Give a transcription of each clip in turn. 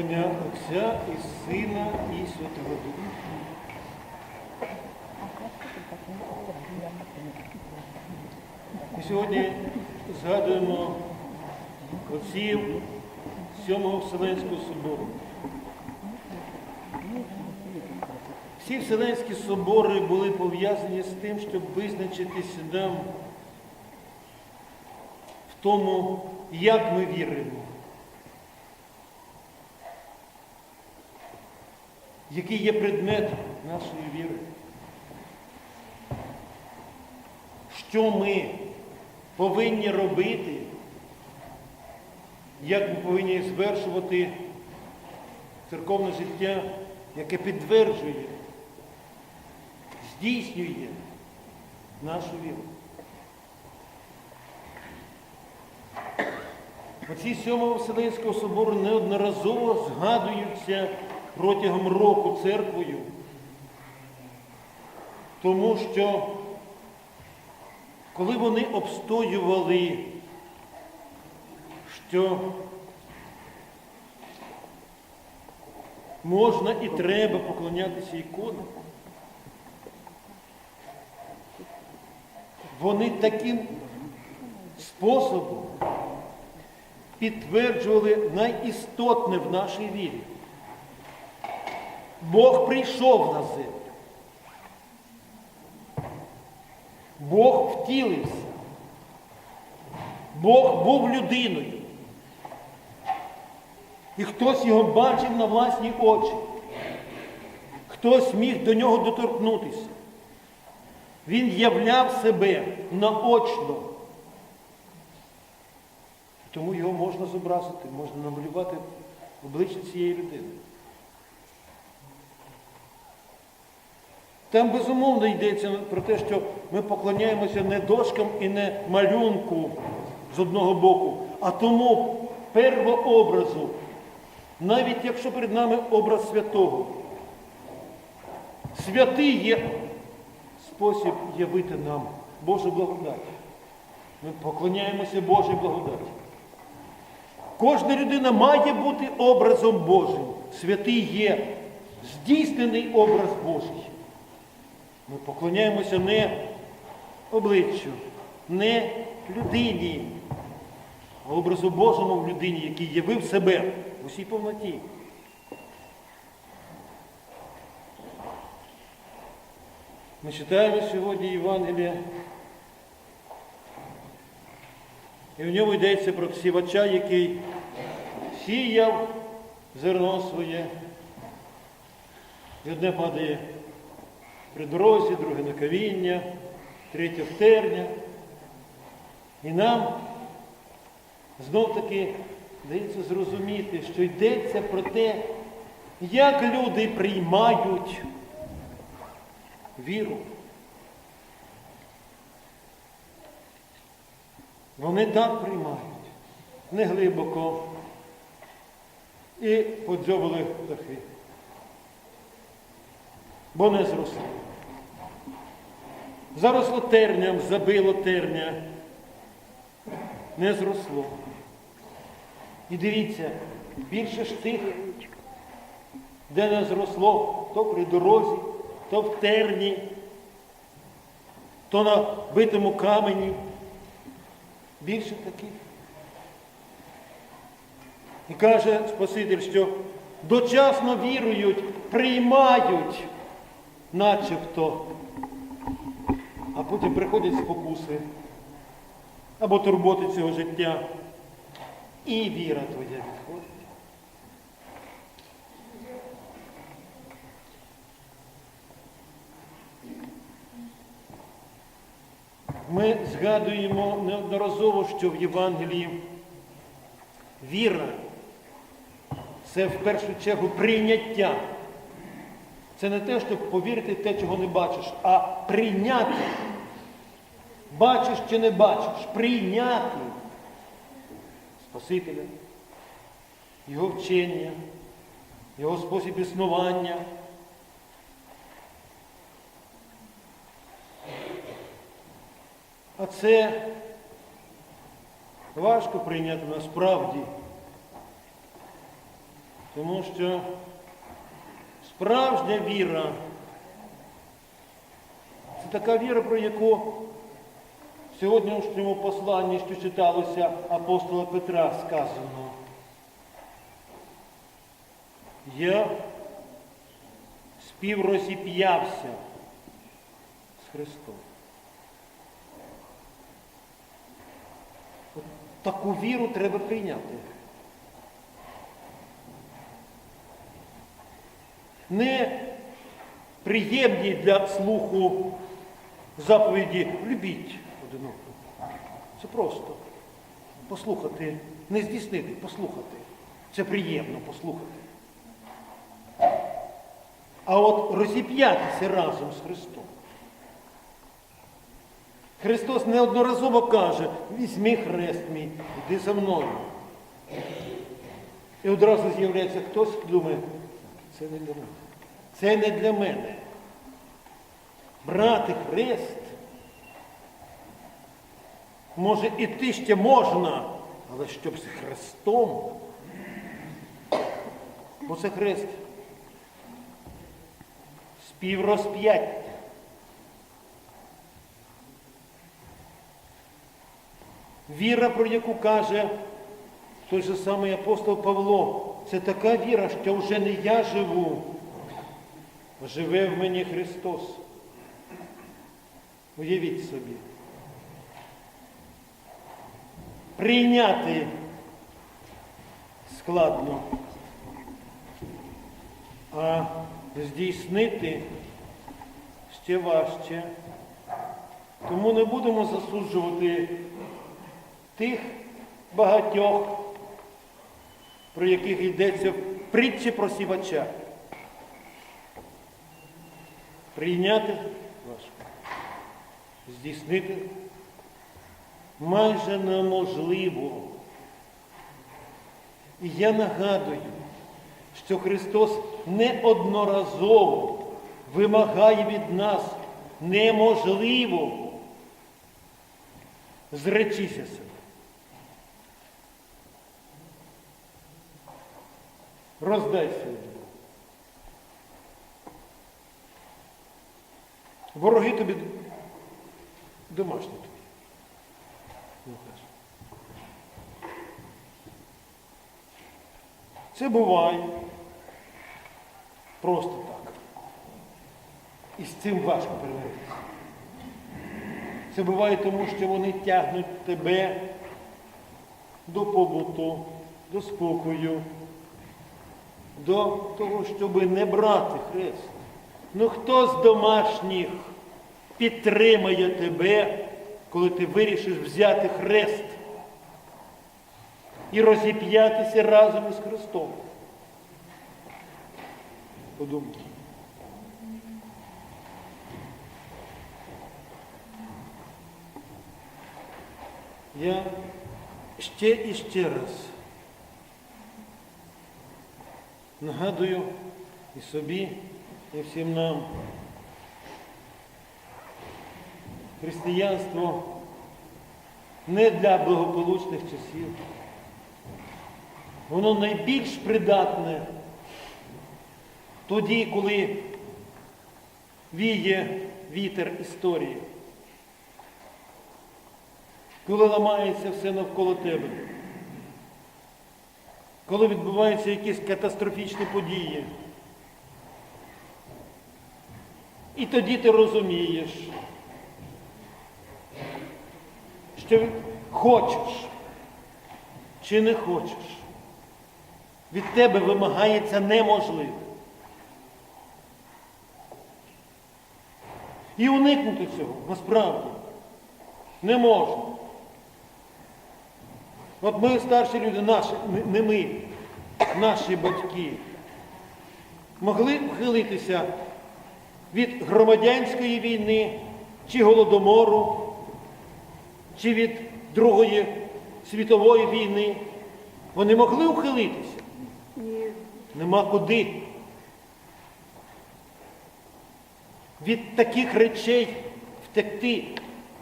Ім'я Отця і Сина і Святого Духа. Ми сьогодні згадуємо отців Сьомого Вселенського собору. Всі Вселенські собори були пов'язані з тим, щоб визначитися нам в тому, як ми віримо. Який є предмет нашої віри. Що ми повинні робити, як ми повинні звершувати церковне життя, яке підтверджує, здійснює нашу віру. Оці Сьомого Вселенського собору неодноразово згадуються протягом року церквою, тому що коли вони обстоювали, що можна і треба поклонятися іконам, вони таким способом підтверджували найістотне в нашій вірі. Бог прийшов на землю. Бог втілився. Бог був людиною. І хтось його бачив на власні очі. Хтось міг до нього доторкнутися. Він являв себе наочно. Тому його можна зобразити, можна намалювати обличчя цієї людини. Там безумовно йдеться про те, що ми поклоняємося не дошкам і не малюнку з одного боку, а тому первообразу, навіть якщо перед нами образ святого. Святий є спосіб явити нам Божу благодать. Ми поклоняємося Божій благодаті. Кожна людина має бути образом Божим. Святий є здійснений образ Божий. Ми поклоняємося не обличчю, не людині, а образу Божому в людині, який явив себе в усій повноті. Ми читаємо сьогодні Євангелія, і в ньому йдеться про сівача, який сіяв зерно своє, і одне падає при дорозі, друге на кавіння, третє в терня. І нам знов таки дається зрозуміти, що йдеться про те, як люди приймають віру. Вони так приймають, не глибоко і подзьобали птахи, бо не зросли. Заросло терням, забило терня, не зросло. І дивіться, більше ж тих, де не зросло, то при дорозі, то в терні, то на битому камені. Більше таких. І каже Спаситель, що дочасно вірують, приймають, начебто, потім приходять спокуси або турботи цього життя. І віра твоя відходить. Ми згадуємо неодноразово, що в Євангелії віра це в першу чергу прийняття. Це не те, щоб повірити те, чого не бачиш, а прийняти. Бачиш чи не бачиш, прийняти Спасителя, Його вчення, Його спосіб існування. А це важко прийняти насправді. Тому що справжня віра це така віра, про яку в сьогоднішньому посланні, що читалося апостола Петра, сказано. Я співрозіп'явся з Христом. От таку віру треба прийняти. Не приємні для слуху заповіді любіть один одного. Це просто послухати, не здійснити, послухати. Це приємно послухати. А от розіп'ятися разом з Христом. Христос неодноразово каже, візьми хрест мій, іди за мною. І одразу з'являється хтось, хто думає, це не для мене. Це не для мене. Брати хрест. Може іти ще можна, але щоб з хрестом. Бо це хрест. Співрозп'яття. Віра, про яку каже той же самий апостол Павло, це така віра, що вже не я живу, а живе в мені Христос. Уявіть собі. Прийняти складно, а здійснити ще важче. Тому не будемо засуджувати тих багатьох, про яких йдеться в притчі про сівача. Прийняти важко. Здійснити майже неможливо. І я нагадую, що Христос неодноразово вимагає від нас неможливого. Зречися себе. Роздай себе. Вороги тобі домашні тобі. Ну, каже. Це буває просто так. І з цим важко перемиритися. Це буває тому, що вони тягнуть тебе до побуту, до спокою, до того, щоб не брати хрест. Ну хто з домашніх підтримає тебе, коли ти вирішиш взяти хрест і розіп'ятися разом із Христом? Подумай. Я ще і ще раз нагадую і собі, і всім нам. Християнство не для благополучних часів. Воно найбільш придатне тоді, коли віє вітер історії коли ламається все навколо тебе, коли відбуваються якісь катастрофічні події. І тоді ти розумієш, що хочеш чи не хочеш. Від тебе вимагається неможливе. І уникнути цього насправді не можна. От ми старші люди, наші, не ми, наші батьки, могли вхилитися від громадянської війни, чи голодомору, чи від Другої світової війни. Вони могли ухилитися? Нема куди. Від таких речей втекти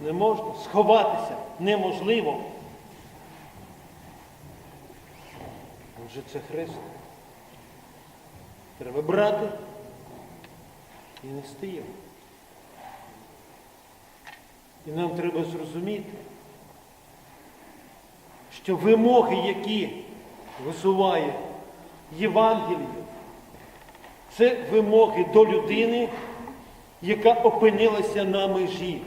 не можна, сховатися неможливо. Отже, це хрест. Треба брати і нести його. І нам треба зрозуміти, що вимоги, які висуває Євангеліє, це вимоги до людини, яка опинилася на межі,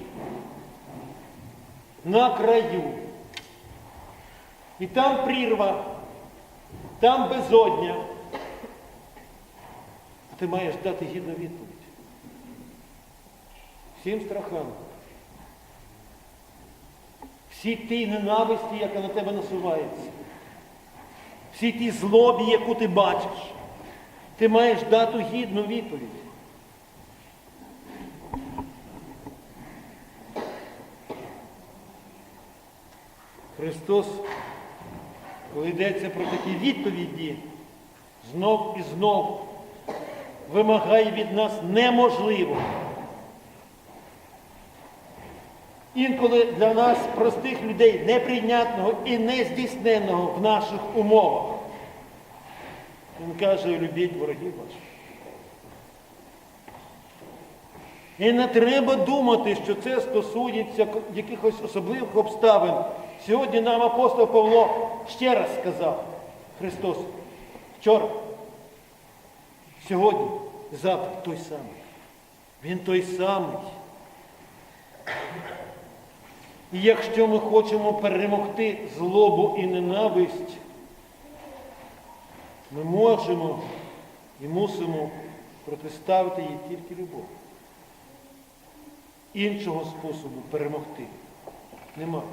на краю. І там прірва, там безодня. А ти маєш дати гідну відповідь. Всім страхам. Всі ті ненависті, яка на тебе насувається. Всі ті злобі, яку ти бачиш. Ти маєш дати гідну відповідь. Христос, коли йдеться про такі відповіді, знов і знов вимагає від нас неможливого. Інколи для нас, простих людей, неприйнятного і нездійсненного в наших умовах. Він каже, любіть ворогів ваших. І не треба думати, що це стосується якихось особливих обставин. Сьогодні нам апостол Павло ще раз сказав Христос вчора, сьогодні, завтра той самий. Він той самий. І якщо ми хочемо перемогти злобу і ненависть, ми можемо і мусимо протиставити їй тільки любов. Іншого способу перемогти немає.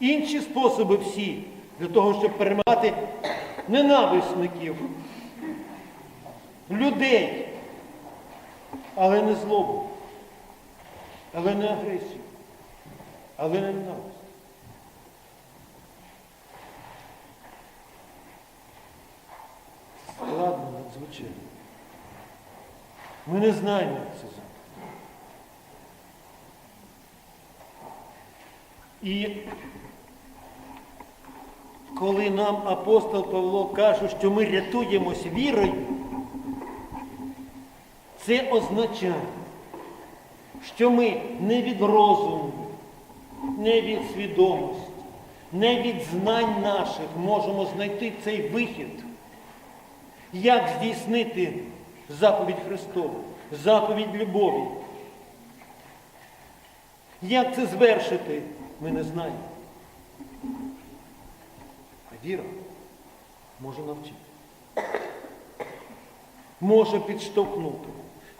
Інші способи всі для того, щоб перемагати ненависників, людей, але не злобу, але не агресію, але не ненависть. Складно надзвичайно. Ми не знаємо, це зробити. І коли нам апостол Павло каже, що ми рятуємось вірою, це означає, що ми не від розуму, не від свідомості, не від знань наших можемо знайти цей вихід, як здійснити заповідь Христову, заповідь любові. Як це звершити, ми не знаємо. А віра може навчити. Може підштовхнути.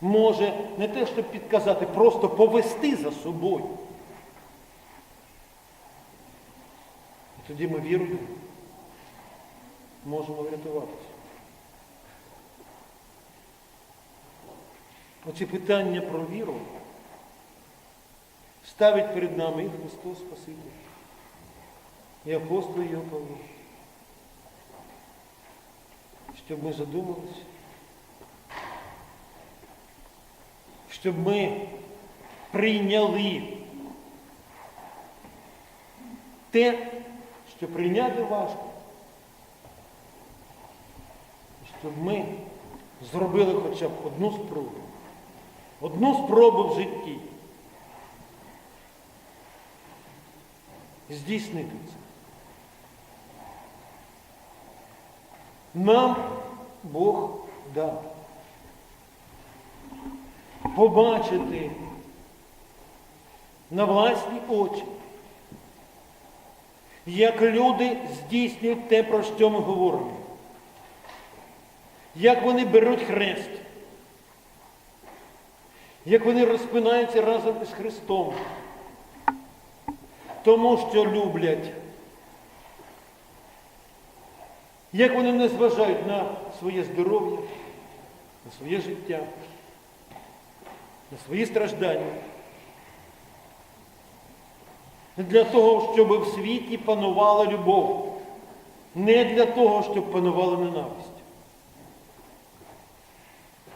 Може не те, щоб підказати, просто повести за собою. Тоді ми вірою можемо врятуватися. Оці питання про віру ставить перед нами і Христос Спаситель, і апостол його Павло. Щоб ми задумалися, щоб ми прийняли те, що прийняти важко, щоб ми зробили хоча б одну спробу, одну спробу в житті. здійснити це. Нам Бог дав побачити на власні очі, як люди здійснюють те, про що ми говоримо, як вони беруть хрест, як вони розпинаються разом із Христом тому що люблять. Як вони не зважають на своє здоров'я, на своє життя, на свої страждання. Для того, щоб в світі панувала любов, не для того, щоб панувала ненависть.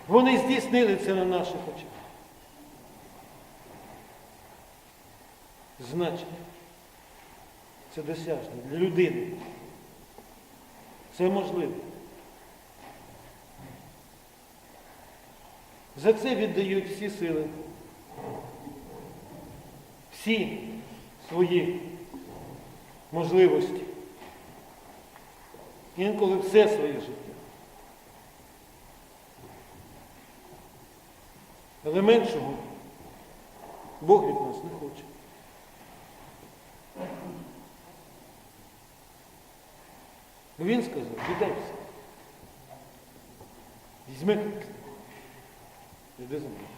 Вони здійснили це на наших очах. Значить, це досяжно для людини. Це можливо. За це віддають всі сили, всі свої можливості. Інколи все своє життя. Але меншого Бог від нас не хоче. Він сказав, віддай все. Візьми, іди за мною.